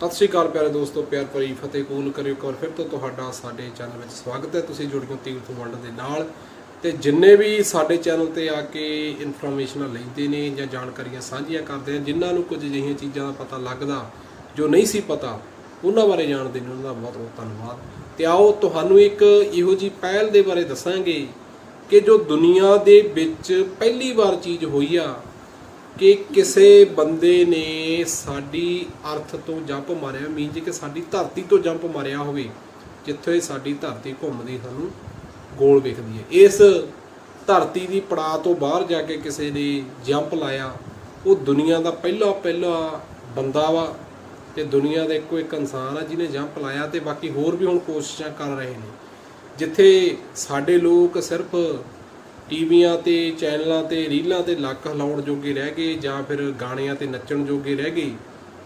ਸਤਿ ਸ਼੍ਰੀ ਅਕਾਲ ਪਿਆਰੇ ਦੋਸਤੋ, ਪਿਆਰ ਭਰੀ ਫਤਿਹ ਕਬੂਲ ਕਰਿਓ ਇੱਕ ਵਾਰ ਫਿਰ ਤੋਂ ਤੁਹਾਡਾ ਸਾਡੇ ਚੈਨਲ ਵਿੱਚ ਸਵਾਗਤ ਹੈ। ਤੁਸੀਂ ਜੁੜ ਗਏ ਤੀਰਥ ਵਰਲਡ ਦੇ ਨਾਲ। ਤੇ ਜਿੰਨੇ ਵੀ ਸਾਡੇ ਚੈਨਲ ਤੇ ਆ ਕੇ ਇਨਫੋਰਮੇਸ਼ਨਾਂ ਲੈਂਦੇ ਨੇ ਜਾਂ ਜਾਣਕਾਰੀਆਂ ਸਾਂਝੀਆਂ ਕਰਦੇ ਆ ਜਿਨ੍ਹਾਂ ਨੂੰ ਕੁਝ ਅਜਿਹੀਆਂ ਚੀਜ਼ਾਂ ਦਾ ਪਤਾ ਲੱਗਦਾ, ਜੋ ਨਹੀਂ ਸੀ ਪਤਾ, ਉਹਨਾਂ ਬਾਰੇ ਜਾਣਦੇ ਨੇ ਉਹਨਾਂ ਦਾ ਬਹੁਤ ਬਹੁਤ ਧੰਨਵਾਦ। ਤੇ ਆਓ ਤੁਹਾਨੂੰ ਇੱਕ ਇਹੋ ਜੀ ਪਹਿਲ ਦੇ ਬਾਰੇ ਦੱਸਾਂਗੇ ਕਿ ਜੋ ਦੁਨੀਆ ਦੇ ਵਿੱਚ ਪਹਿਲੀ ਵਾਰ ਚੀਜ਼ ਹੋਈ ਆ ਕਿ ਕਿਸੇ ਬੰਦੇ ਨੇ ਸਾਡੀ ਅਰਥ ਤੋਂ ਜੰਪ ਮਾਰਿਆ ਮੀਨਜ ਕਿ ਸਾਡੀ ਧਰਤੀ ਤੋਂ ਜੰਪ ਮਾਰਿਆ ਹੋਵੇ, ਜਿੱਥੇ ਸਾਡੀ ਧਰਤੀ ਘੁੰਮਦੀ ਸਾਨੂੰ ਗੋਲ ਵੇਖਦੀ ਹੈ। ਇਸ ਧਰਤੀ ਦੀ ਪੜਾਅ ਤੋਂ ਬਾਹਰ ਜਾ ਕੇ ਕਿਸੇ ਨੇ ਜੰਪ ਲਾਇਆ, ਉਹ ਦੁਨੀਆ ਦਾ ਪਹਿਲਾ ਪਹਿਲਾ ਬੰਦਾ ਵਾ ਤੇ ਦੁਨੀਆ ਦਾ ਇੱਕੋ ਇੱਕ ਇਨਸਾਨ ਆ ਜਿਹਨੇ ਜੰਪ ਲਾਇਆ ਤੇ ਬਾਕੀ ਹੋਰ ਵੀ ਹੁਣ ਕੋਸ਼ਿਸ਼ਾਂ ਕਰ ਰਹੇ ਨੇ। ਜਿੱਥੇ ਸਾਡੇ ਲੋਕ ਸਿਰਫ ਟੀਵੀਆਂ ਤੇ, ਚੈਨਲਾਂ ਤੇ, ਰੀਲਾਂ ਤੇ ਲੱਕ ਹਿਲਾਉਣ ਜੋਗੇ ਰਹਿ ਗਏ ਜਾਂ ਫਿਰ ਗਾਣਿਆਂ ਤੇ ਨੱਚਣ ਜੋਗੇ ਰਹਿ ਗਏ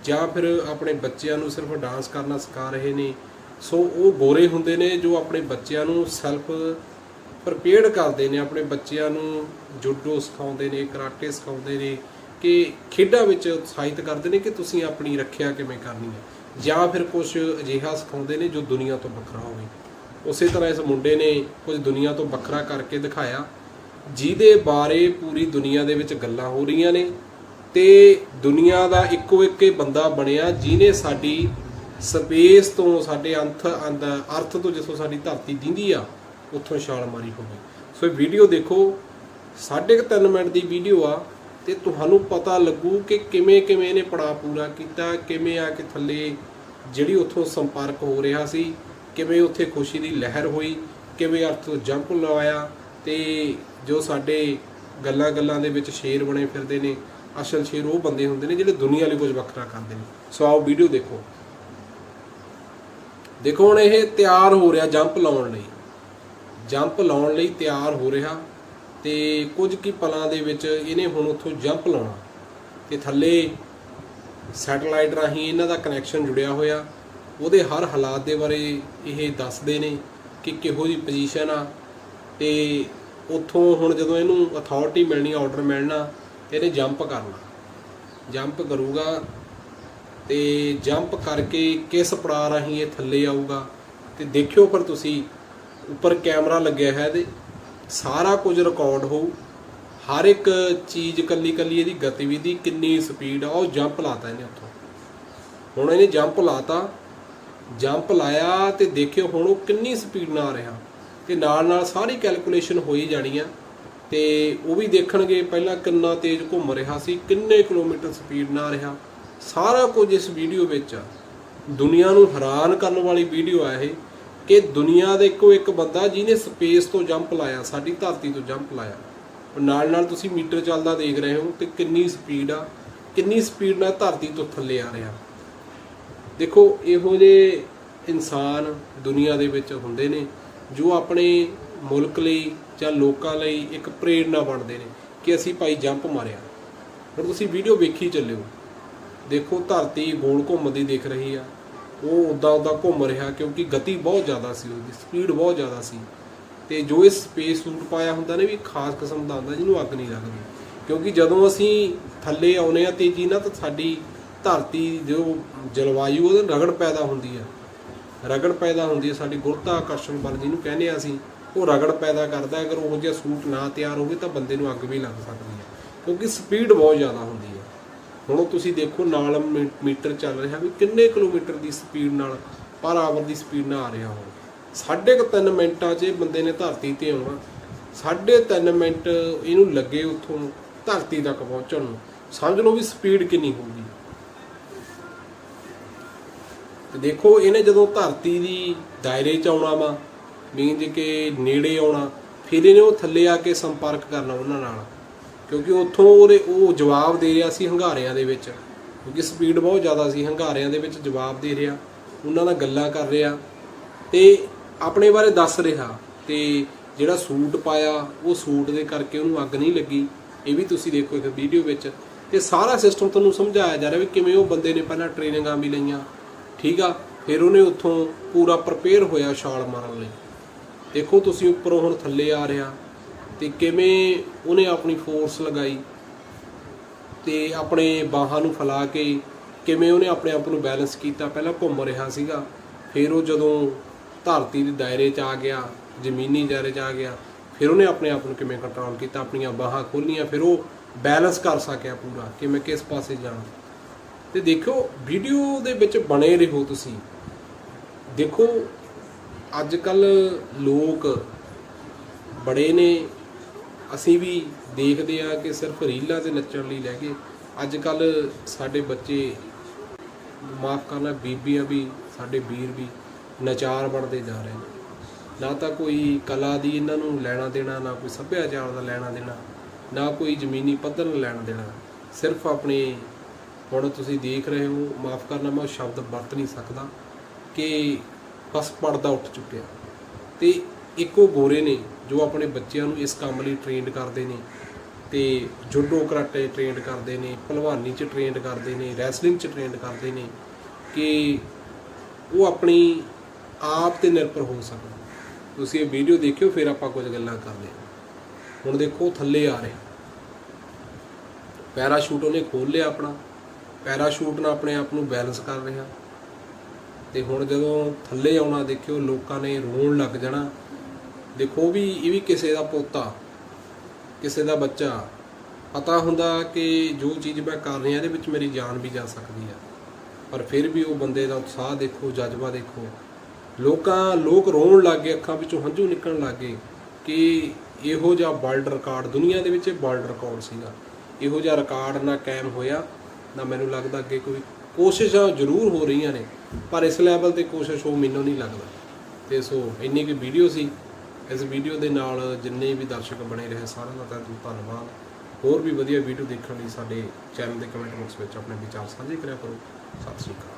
ਜਾਂ ਫਿਰ ਆਪਣੇ ਬੱਚਿਆਂ ਨੂੰ ਸਿਰਫ ਡਾਂਸ ਕਰਨਾ ਸਿਖਾ ਰਹੇ ਨੇ। ਸੋ ਉਹ ਗੋਰੇ ਹੁੰਦੇ ਨੇ ਜੋ ਆਪਣੇ ਬੱਚਿਆਂ ਨੂੰ ਸੈਲਫ ਪ੍ਰਪੇਅਰਡ ਕਰਦੇ ਨੇ, ਆਪਣੇ ਬੱਚਿਆਂ ਨੂੰ ਜੁਡੋ ਸਿਖਾਉਂਦੇ ਨੇ, ਕਰਾਟੇ ਸਿਖਾਉਂਦੇ ਨੇ ਕਿ ਖੇਡਾਂ ਵਿੱਚ ਉਤਸ਼ਾਹਿਤ ਕਰਦੇ ਨੇ ਕਿ ਤੁਸੀਂ ਆਪਣੀ ਰੱਖਿਆ ਕਿਵੇਂ ਕਰਨੀ ਹੈ ਜਾਂ ਫਿਰ ਕੁਝ ਅਜਿਹਾ ਸਿਖਾਉਂਦੇ ਨੇ ਜੋ ਦੁਨੀਆ ਤੋਂ ਵੱਖਰਾ ਹੋਵੇ। ਉਸੇ ਤਰ੍ਹਾਂ ਇਸ ਮੁੰਡੇ ਨੇ ਕੁਝ ਦੁਨੀਆ ਤੋਂ ਵੱਖਰਾ ਕਰਕੇ ਦਿਖਾਇਆ। ਜਿਹਦੇ ਬਾਰੇ ਪੂਰੀ ਦੁਨੀਆ ਦੇ ਵਿੱਚ ਗੱਲਾਂ ਹੋ ਰਹੀਆਂ ਨੇ ਤੇ ਦੁਨੀਆ ਦਾ ਇੱਕੋ ਇੱਕ ਹੀ ਬੰਦਾ ਬਣਿਆ ਜਿਹਨੇ ਸਾਡੀ ਸਪੇਸ ਤੋਂ ਸਾਡੇ ਅੰਤ ਅੰਦ- ਅਰਥ ਤੋਂ ਜਿੱਥੋਂ ਸਾਡੀ ਧਰਤੀ ਦਿੰਦੀ ਆ, ਉੱਥੋਂ ਛਾਲ ਮਾਰੀ ਹੋਵੇ। ਸੋ ਇਹ ਵੀਡੀਓ ਦੇਖੋ, ਸਾਢੇ ਕੁ ਤਿੰਨ ਮਿੰਟ ਦੀ ਵੀਡੀਓ ਆ ਤੇ ਤੁਹਾਨੂੰ ਪਤਾ ਲੱਗੂ ਕਿ ਕਿਵੇਂ ਕਿਵੇਂ ਇਹਨੇ ਪੜਾ ਪੂਰਾ ਕੀਤਾ, ਕਿਵੇਂ ਆ ਕੇ ਥੱਲੇ ਜਿਹੜੀ ਉੱਥੋਂ ਸੰਪਰਕ ਹੋ ਰਿਹਾ ਸੀ, ਕਿਵੇਂ ਉੱਥੇ ਖੁਸ਼ੀ ਦੀ ਲਹਿਰ ਹੋਈ, ਕਿਵੇਂ ਅਰਥ ਤੋਂ ਜੰਪ ਲਵਾਇਆ ਤੇ ਜੋ ਸਾਡੇ ਗੱਲਾਂ ਗੱਲਾਂ ਦੇ ਵਿੱਚ ਸ਼ੇਰ ਬਣੇ ਫਿਰਦੇ ਨੇ, ਅਸਲ ਸ਼ੇਰ ਉਹ ਬੰਦੇ ਹੁੰਦੇ ਨੇ ਜਿਹੜੇ ਦੁਨੀਆ ਲਈ ਕੁਝ ਵੱਖਰਾ ਕਰਦੇ ਨੇ। ਸੋ ਆਓ ਵੀਡੀਓ ਦੇਖੋ। ਦੇਖੋ ਹੁਣ ਇਹ ਤਿਆਰ ਹੋ ਰਿਹਾ ਜੰਪ ਲਾਉਣ ਲਈ। ਜੰਪ ਲਾਉਣ ਲਈ ਤਿਆਰ ਹੋ ਰਿਹਾ ਤੇ ਕੁਝ ਕੀ ਪਲਾਂ ਦੇ ਵਿੱਚ ਇਹਨੇ ਹੁਣ ਉੱਥੋਂ ਜੰਪ ਲਾਉਣਾ। ਤੇ ਥੱਲੇ ਸੈਟਲਾਈਟ ਰਾਹੀਂ ਇਹਨਾਂ ਦਾ ਕਨੈਕਸ਼ਨ ਜੁੜਿਆ ਹੋਇਆ। ਉਹਦੇ ਹਰ ਹਾਲਾਤ ਦੇ ਬਾਰੇ ਇਹ ਦੱਸਦੇ ਨੇ ਕਿ ਕਿਹੋ ਜੀ ਪੋਜੀਸ਼ਨ ਆ ਤੇ ਉੱਥੋਂ ਹੁਣ ਜਦੋਂ ਇਹਨੂੰ ਅਥਾਰਟੀ ਮਿਲਣੀ ਆਰਡਰ ਮਿਲਣਾ, ਇਹਨੇ ਜੰਪ ਕਰਨਾ। ਜੰਪ ਕਰੂਗਾ ਤੇ ਜੰਪ ਕਰਕੇ ਕਿਸ ਪੜਾਅ ਰਾਹੀਂ ਇਹ ਥੱਲੇ ਆਊਗਾ? ਤੇ ਦੇਖਿਓ ਪਰ ਤੁਸੀਂ, ਉੱਪਰ ਕੈਮਰਾ ਲੱਗਿਆ ਹੈ ਇਹਦੇ, ਸਾਰਾ ਕੁਝ ਰਿਕਾਰਡ ਹੋਊ। ਹਰ ਇੱਕ ਚੀਜ਼ ਕੱਲੀ ਕੱਲੀ ਇਹਦੀ ਗਤੀਵਿਧੀ ਕਿੰਨੀ ਸਪੀਡ ਆ, ਉਹ ਜੰਪ ਲਾਤਾ ਇਹਨੇ ਉੱਥੋਂ। ਹੁਣ ਇਹਨੇ ਜੰਪ ਲਾਤਾ ਜੰਪ ਲਾਇਆ ਤੇ ਦੇਖਿਓ ਹੁਣ ਉਹ ਕਿੰਨੀ ਸਪੀਡ ਨਾਲ ਆ ਰਿਹਾ। ਤੇ ਨਾਲ ਨਾਲ ਸਾਰੀ ਕੈਲਕੂਲੇਸ਼ਨ ਹੋਈ ਜਾਣੀ ਆ ਤੇ ਉਹ ਵੀ ਦੇਖਣਗੇ ਪਹਿਲਾਂ ਕਿੰਨਾ ਤੇਜ਼ ਘੁੰਮ ਰਿਹਾ ਸੀ, ਕਿੰਨੇ ਕਿਲੋਮੀਟਰ ਸਪੀਡ ਨਾਲ ਰਿਹਾ। ਸਾਰਾ ਕੁਝ ਇਸ ਵੀਡੀਓ ਵਿੱਚ ਆ। ਦੁਨੀਆ ਨੂੰ ਹੈਰਾਨ ਕਰਨ ਵਾਲੀ ਵੀਡੀਓ ਆ ਇਹ ਕਿ ਦੁਨੀਆ ਦੇ ਇੱਕੋ ਇੱਕ ਬੰਦਾ ਜਿਹਨੇ ਸਪੇਸ ਤੋਂ ਜੰਪ ਲਾਇਆ, ਸਾਡੀ ਧਰਤੀ ਤੋਂ ਜੰਪ ਲਾਇਆ। ਨਾਲ ਨਾਲ ਤੁਸੀਂ ਮੀਟਰ ਚੱਲਦਾ ਦੇਖ ਰਹੇ ਹੋ ਕਿ ਕਿੰਨੀ ਸਪੀਡ ਆ, ਕਿੰਨੀ ਸਪੀਡ ਨਾਲ ਧਰਤੀ ਤੋਂ ਥੱਲੇ ਆ ਰਿਹਾ। ਦੇਖੋ, ਇਹੋ ਜਿਹੇ ਇਨਸਾਨ ਦੁਨੀਆ ਦੇ ਵਿੱਚ ਹੁੰਦੇ ਨੇ। ਜੋ ਆਪਣੇ ਮੁਲਕ ਲਈ ਜਾਂ ਲੋਕਾਂ ਲਈ ਇੱਕ ਪ੍ਰੇਰਣਾ ਬਣਦੇ ਨੇ ਕਿ ਅਸੀਂ ਭਾਈ ਜੰਪ ਮਾਰਿਆ। ਹੁਣ ਤੁਸੀਂ ਵੀਡੀਓ ਵੇਖੀ ਚੱਲਿਓ। ਦੇਖੋ, ਧਰਤੀ ਗੋਲ ਘੁੰਮਦੀ ਦਿਖ ਰਹੀ ਆ। ਉਹ ਉਦਾਂ ਉਦਾਂ ਘੁੰਮ ਰਿਹਾ ਕਿਉਂਕਿ ਗਤੀ ਬਹੁਤ ਜ਼ਿਆਦਾ ਸੀ ਉਹਦੀ ਸਪੀਡ ਬਹੁਤ ਜ਼ਿਆਦਾ ਸੀ। ਤੇ ਜੋ ਇਹ ਸਪੇਸ ਸੂਟ ਪਾਇਆ ਹੁੰਦਾ ਨੇ ਵੀ ਖਾਸ ਕਿਸਮ ਦਾ ਹੁੰਦਾ, ਜਿਹਨੂੰ ਅੱਗ ਨਹੀਂ ਲੱਗਦੀ। ਕਿਉਂਕਿ ਜਦੋਂ ਅਸੀਂ ਥੱਲੇ ਆਉਨੇ ਆ ਤੇਜ਼ੀ ਨਾਲ ਤਾਂ ਸਾਡੀ ਧਰਤੀ ਜੋ ਜਲਵਾਯੂ ਉਹਦੇ ਰਗੜ ਪੈਦਾ ਹੁੰਦੀ ਆ। ਰਗੜ ਪੈਦਾ ਹੁੰਦੀ ਹੈ, ਸਾਡੀ ਗੁਰਤਾ ਆਕਰਸ਼ਣ ਬਲ ਜਿਹਨੂੰ ਕਹਿੰਦੇ ਆ ਅਸੀਂ, ਉਹ ਰਗੜ ਪੈਦਾ ਕਰਦਾ ਹੈ। ਅਗਰ ਉਹ ਜਿਹਾ ਸੂਟ ਨਾ ਤਿਆਰ ਹੋਵੇ ਤਾਂ ਬੰਦੇ ਨੂੰ ਅੱਗ ਵੀ ਲੱਗ ਸਕਦੀ ਹੈ, ਕਿਉਂਕਿ ਸਪੀਡ ਬਹੁਤ ਜ਼ਿਆਦਾ ਹੁੰਦੀ ਹੈ। ਹੁਣ ਤੁਸੀਂ ਦੇਖੋ, ਨਾਲ ਮੀ- ਮੀਟਰ ਚੱਲ ਰਿਹਾ ਵੀ ਕਿੰਨੇ ਕਿਲੋਮੀਟਰ ਦੀ ਸਪੀਡ ਨਾਲ, ਪਰ ਆਵਰ ਦੀ ਸਪੀਡ ਨਾਲ ਆ ਰਿਹਾ ਹੋ ਸਾਢੇ ਕੁ ਤਿੰਨ ਮਿੰਟਾਂ 'ਚ ਬੰਦੇ ਨੇ ਧਰਤੀ ਤੇ ਆਉਣਾ। ਸਾਢੇ ਤਿੰਨ ਮਿੰਟ ਇਹਨੂੰ ਲੱਗੇ ਉੱਥੋਂ ਧਰਤੀ ਤੱਕ ਪਹੁੰਚਣ ਨੂੰ। ਸਮਝ ਲਓ ਵੀ ਸਪੀਡ ਕਿੰਨੀ ਹੋਊਗੀ। ਤੇ ਦੇਖੋ, ਇਹਨੇ ਜਦੋਂ ਧਰਤੀ ਦੀ ਦਾਇਰੇ 'ਚ ਆਉਣਾ ਵਾ ਮੀਨਜ ਕਿ ਨੇੜੇ ਆਉਣਾ, ਫਿਰ ਇਹਨੇ ਉਹ ਥੱਲੇ ਆ ਕੇ ਸੰਪਰਕ ਕਰਨਾ ਉਹਨਾਂ ਨਾਲ। ਕਿਉਂਕਿ ਉੱਥੋਂ ਉਹਦੇ ਉਹ ਜਵਾਬ ਦੇ ਰਿਹਾ ਸੀ ਹੰਗਾਰਿਆਂ ਦੇ ਵਿੱਚ। ਕਿਉਂਕਿ ਸਪੀਡ ਬਹੁਤ ਜ਼ਿਆਦਾ ਸੀ, ਹੰਗਾਰਿਆਂ ਦੇ ਵਿੱਚ ਜਵਾਬ ਦੇ ਰਿਹਾ, ਉਹਨਾਂ ਨਾਲ ਗੱਲਾਂ ਕਰ ਰਿਹਾ। ਤੇ ਆਪਣੇ ਬਾਰੇ ਦੱਸ ਰਿਹਾ, ਤੇ ਜਿਹੜਾ ਸੂਟ ਪਾਇਆ, ਉਹ ਸੂਟ ਦੇ ਕਰਕੇ ਉਹਨੂੰ ਅੱਗ ਨਹੀਂ ਲੱਗੀ। ਇਹ ਵੀ ਤੁਸੀਂ ਦੇਖੋ ਇੱਕ ਵੀਡੀਓ ਵਿੱਚ। ਤੇ ਸਾਰਾ ਸਿਸਟਮ ਤੁਹਾਨੂੰ ਸਮਝਾਇਆ ਜਾ ਰਿਹਾ ਵੀ ਕਿਵੇਂ ਉਹ ਬੰਦੇ ਨੇ ਪਹਿਲਾਂ ਟ੍ਰੇਨਿੰਗਾਂ ਵੀ ਲਈਆਂ ਠੀਕ ਆ? ਫਿਰ ਉਹਨੇ ਉੱਥੋਂ ਪੂਰਾ ਪ੍ਰਪੇਅਰ ਹੋਇਆ ਛਾਲ ਮਾਰਨ ਲਈ। ਦੇਖੋ ਤੁਸੀਂ ਉੱਪਰੋਂ ਹੁਣ ਥੱਲੇ ਆ ਰਿਹਾ ਤੇ ਕਿਵੇਂ ਉਹਨੇ ਆਪਣੀ ਫੋਰਸ ਲਗਾਈ ਤੇ ਆਪਣੇ ਬਾਹਾਂ ਨੂੰ ਫੈਲਾ ਕੇ ਕਿਵੇਂ ਉਹਨੇ ਆਪਣੇ ਆਪ ਨੂੰ ਬੈਲੈਂਸ ਕੀਤਾ। ਪਹਿਲਾਂ ਘੁੰਮ ਰਿਹਾ ਸੀਗਾ, ਫਿਰ ਉਹ ਜਦੋਂ ਧਰਤੀ ਦੇ ਦਾਇਰੇ 'ਚ ਆ ਗਿਆ, ਜ਼ਮੀਨੀ ਦਾਇਰੇ 'ਚ ਆ ਗਿਆ, ਫਿਰ ਉਹਨੇ ਆਪਣੇ ਆਪ ਨੂੰ ਕਿਵੇਂ ਕੰਟਰੋਲ ਕੀਤਾ? ਆਪਣੀਆਂ ਬਾਹਾਂ ਖੋਲੀਆਂ ਫਿਰ ਉਹ ਬੈਲੈਂਸ ਕਰ ਸਕਿਆ ਪੂਰਾ ਕਿ ਮੈਂ ਕਿਸ ਪਾਸੇ ਜਾਣਾ ਤੇ ਦੇਖਿਓ ਵੀਡੀਓ ਦੇ ਵਿੱਚ ਬਣੇ ਰਹੋ ਤੁਸੀਂ। ਦੇਖੋ ਅੱਜ ਕੱਲ ਲੋਕ ਬੜੇ ਨੇ। ਅਸੀਂ ਵੀ ਦੇਖਦੇ ਆ ਕਿ ਸਿਰਫ ਰੀਲਾਂ ਤੇ ਨੱਚਣ ਲਈ ਲੈ ਗਏ ਅੱਜ ਕੱਲ ਸਾਡੇ ਬੱਚੇ, ਮਾਫ ਕਰਨਾ, ਬੀਬੀਆਂ ਵੀ, ਸਾਡੇ ਵੀਰ ਵੀ ਨਚਾਰ ਬਣਦੇ ਜਾ ਰਹੇ ਨੇ। ਨਾ ਤਾਂ ਕੋਈ ਕਲਾ ਦੀ ਇਹਨਾਂ ਨੂੰ ਲੈਣਾ ਦੇਣਾ, ਨਾ ਕੋਈ ਸੱਭਿਆਚਾਰ ਦਾ ਲੈਣਾ ਦੇਣਾ, ਨਾ ਕੋਈ ਜ਼ਮੀਨੀ ਪੱਧਰ ਨਾਲ ਲੈਣਾ ਦੇਣਾ। ਸਿਰਫ ਆਪਣੇ ਹੁਣ ਤੁਸੀਂ ਦੇਖ ਰਹੇ ਹੋ, ਮਾਫ ਕਰਨਾ, ਮੈਂ ਉਹ ਸ਼ਬਦ ਵਰਤ ਨਹੀਂ ਸਕਦਾ ਕਿ ਬਸ ਪਰਦਾ ਉੱਠ ਚੁੱਕਿਆ। ਤੇ ਇੱਕੋ ਗੋਰੇ ਨੇ ਜੋ ਆਪਣੇ ਬੱਚਿਆਂ ਨੂੰ ਇਸ ਕੰਮ ਲਈ ਟ੍ਰੇਨਡ ਕਰਦੇ ਨੇ ਤੇ ਜੁਡੋ ਕਰਾਟੇ ਟ੍ਰੇਨਡ ਕਰਦੇ ਨੇ, ਭਲਵਾਨੀ ਚ ਟ੍ਰੇਨਡ ਕਰਦੇ ਨੇ ਰੈਸਲਿੰਗ ਚ ਟ੍ਰੇਨਡ ਕਰਦੇ ਨੇ ਕਿ ਉਹ ਆਪਣੀ ਆਪ ਤੇ ਨਿਰਭਰ ਹੋ ਸਕਣ। ਤੁਸੀਂ ਇਹ ਵੀਡੀਓ ਦੇਖਿਓ, ਫਿਰ ਆਪਾਂ ਕੁਝ ਗੱਲਾਂ ਕਰਦੇ ਹਾਂ। ਹੁਣ ਦੇਖੋ ਥੱਲੇ ਆ ਰਿਹਾ। ਪੈਰਾਸ਼ੂਟ ਉਹਨੇ ਖੋਲ ਲਿਆ ਆਪਣਾ। ਪੈਰਾਸ਼ੂਟ ਨਾਲ ਆਪਣੇ ਆਪ ਨੂੰ ਬੈਲੈਂਸ ਕਰ ਰਿਹਾ। ਤੇ ਹੁਣ ਜਦੋਂ ਥੱਲੇ ਆਉਣਾ, ਦੇਖਿਓ ਲੋਕਾਂ ਨੇ ਰੋਣ ਲੱਗ ਜਾਣਾ। ਦੇਖੋ ਵੀ, ਇਹ ਵੀ ਕਿਸੇ ਦਾ ਪੋਤਾ, ਕਿਸੇ ਦਾ ਬੱਚਾ। ਪਤਾ ਹੁੰਦਾ ਕਿ ਜੋ ਚੀਜ਼ ਮੈਂ ਕਰ ਰਿਹਾ, ਇਹਦੇ ਵਿੱਚ ਮੇਰੀ ਜਾਨ ਵੀ ਜਾ ਸਕਦੀ ਹੈ ਪਰ ਫਿਰ ਵੀ ਉਹ ਬੰਦੇ ਦਾ ਉਤਸ਼ਾਹ ਦੇਖੋ, ਜਜ਼ਬਾ ਦੇਖੋ। ਲੋਕਾਂ, ਲੋਕ ਰੋਣ ਲੱਗ ਗਏ, ਅੱਖਾਂ ਵਿੱਚੋਂ ਹੰਝੂ ਨਿਕਲਣ ਲੱਗ ਗਏ ਕਿ ਇਹੋ ਜਿਹਾ ਵਰਲਡ ਰਿਕਾਰਡ ਦੁਨੀਆ ਦੇ ਵਿੱਚ ਵਰਲਡ ਰਿਕਾਰਡ ਸੀਗਾ। ਇਹੋ ਜਿਹਾ ਰਿਕਾਰਡ ਨਾ ਕਾਇਮ ਹੋਇਆ। ਨਾ ਮੈਨੂੰ ਲੱਗਦਾ ਅੱਗੇ ਕੋਈ ਕੋਸ਼ਿਸ਼ਾਂ ਜ਼ਰੂਰ ਹੋ ਰਹੀਆਂ ਨੇ, ਪਰ ਇਸ ਲੈਵਲ ਤੇ ਕੋਸ਼ਿਸ਼ ਹੋ ਮੈਨੂੰ ਨਹੀਂ ਲੱਗਦਾ। ਤੇ ਸੋ ਇੰਨੀ ਕੁ ਵੀਡੀਓ ਸੀ। ਇਸ ਵੀਡੀਓ ਦੇ ਨਾਲ ਜਿੰਨੇ ਵੀ ਦਰਸ਼ਕ ਬਣੇ ਰਹੇ ਸਾਰਿਆਂ ਦਾ ਤਹਿ ਧੰਨਵਾਦ। ਹੋਰ ਵੀ ਵਧੀਆ ਵੀਡੀਓ ਦੇਖਣ ਲਈ ਸਾਡੇ ਚੈਨਲ ਦੇ ਕਮੈਂਟ ਬਾਕਸ ਵਿੱਚ ਆਪਣੇ ਵਿਚਾਰ ਸਾਂਝੇ ਕਰਿਆ ਕਰੋ। ਸਤਿ ਸ਼੍ਰੀ ਅਕਾਲ।